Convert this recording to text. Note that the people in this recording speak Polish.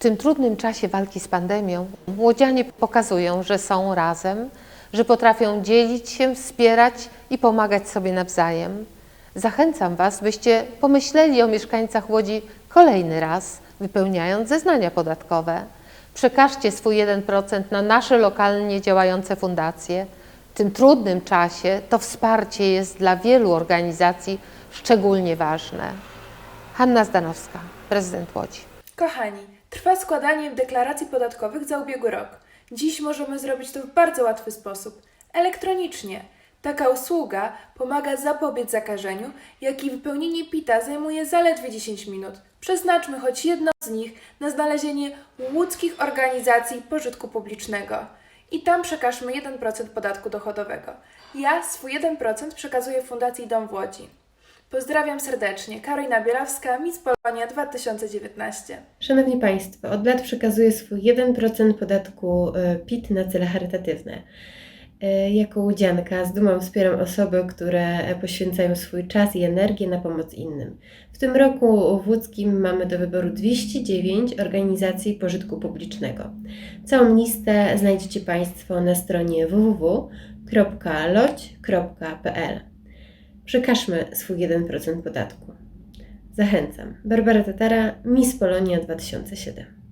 tym trudnym czasie walki z pandemią młodzianie pokazują, że są razem, że potrafią dzielić się, wspierać i pomagać sobie nawzajem. Zachęcam Was, byście pomyśleli o mieszkańcach Łodzi kolejny raz, wypełniając zeznania podatkowe. Przekażcie swój 1% na nasze lokalnie działające fundacje. W tym trudnym czasie to wsparcie jest dla wielu organizacji szczególnie ważne. Hanna Zdanowska, prezydent Łodzi. Kochani, trwa składanie deklaracji podatkowych za ubiegły rok. Dziś możemy zrobić to w bardzo łatwy sposób elektronicznie. Taka usługa pomaga zapobiec zakażeniu, jak i wypełnienie PIT-a zajmuje zaledwie 10 minut. Przeznaczmy choć jedno z nich na znalezienie łódzkich organizacji pożytku publicznego i tam przekażmy 1% podatku dochodowego. Ja swój 1% przekazuję Fundacji Dom w Łodzi. Pozdrawiam serdecznie. Karolina Bielawska, Miss Polonia 2019. Szanowni Państwo, od lat przekazuję swój 1% podatku e, PIT na cele charytatywne. E, Jako łudzianka z dumą wspieram osoby, które poświęcają swój czas i energię na pomoc innym. W tym roku w Łódzkim mamy do wyboru 209 organizacji pożytku publicznego. Całą listę znajdziecie Państwo na stronie www.loć.pl. Przekażmy swój 1% podatku. Zachęcam. Barbara Tatara, Miss Polonia 2007.